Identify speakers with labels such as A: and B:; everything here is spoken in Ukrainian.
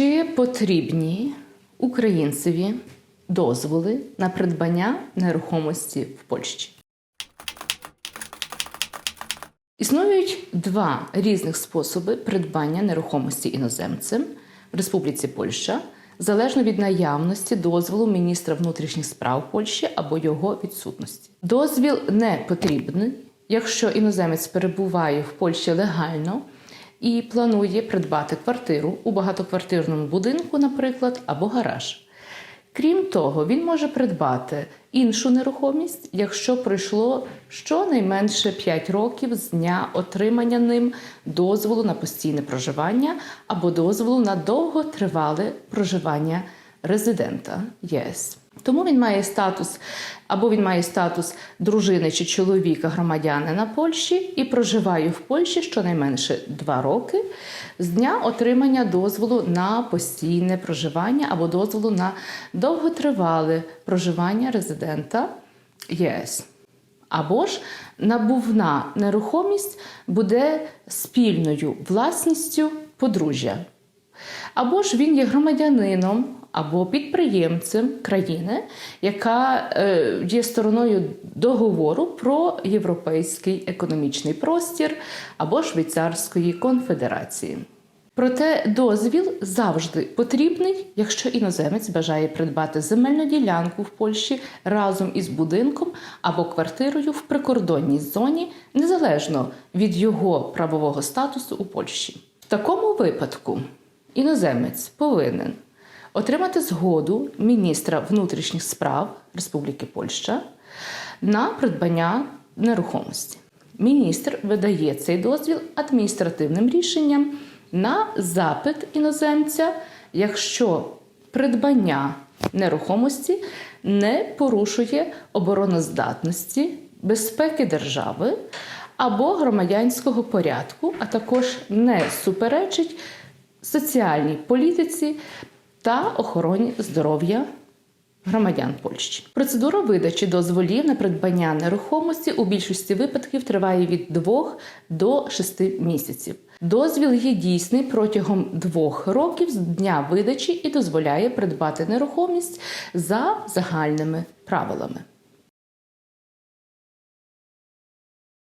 A: Чи потрібні українцеві дозволи на придбання нерухомості в Польщі? Існують два різних способи придбання нерухомості іноземцем в Республіці Польща, залежно від наявності дозволу міністра внутрішніх справ Польщі або його відсутності. Дозвіл не потрібний, якщо іноземець перебуває в Польщі легально і планує придбати квартиру у багатоквартирному будинку, наприклад, або гараж. Крім того, він може придбати іншу нерухомість, якщо пройшло щонайменше 5 років з дня отримання ним дозволу на постійне проживання або дозволу на довготривале проживання резидента ЄС. Тому він має статус або він має статус дружини чи чоловіка громадянина Польщі і проживає в Польщі щонайменше 2 роки з дня отримання дозволу на постійне проживання або дозволу на довготривале проживання резидента ЄС. Або ж набувна нерухомість буде спільною власністю подружжя. Або ж він є громадянином або підприємцем країни, яка е, є стороною договору про європейський економічний простір або Швейцарської конфедерації. Проте дозвіл завжди потрібний, якщо іноземець бажає придбати земельну ділянку в Польщі разом із будинком або квартирою в прикордонній зоні, незалежно від його правового статусу у Польщі. В такому випадку іноземець повинен отримати згоду міністра внутрішніх справ Республіки Польща на придбання нерухомості. Міністр видає цей дозвіл адміністративним рішенням на запит іноземця, якщо придбання нерухомості не порушує обороноздатності, безпеки держави або громадянського порядку, а також не суперечить соціальній політиці та охороні здоров'я громадян Польщі. Процедура видачі дозволів на придбання нерухомості у більшості випадків триває від 2 до 6 місяців. Дозвіл є дійсний протягом двох років з дня видачі і дозволяє придбати нерухомість за загальними правилами.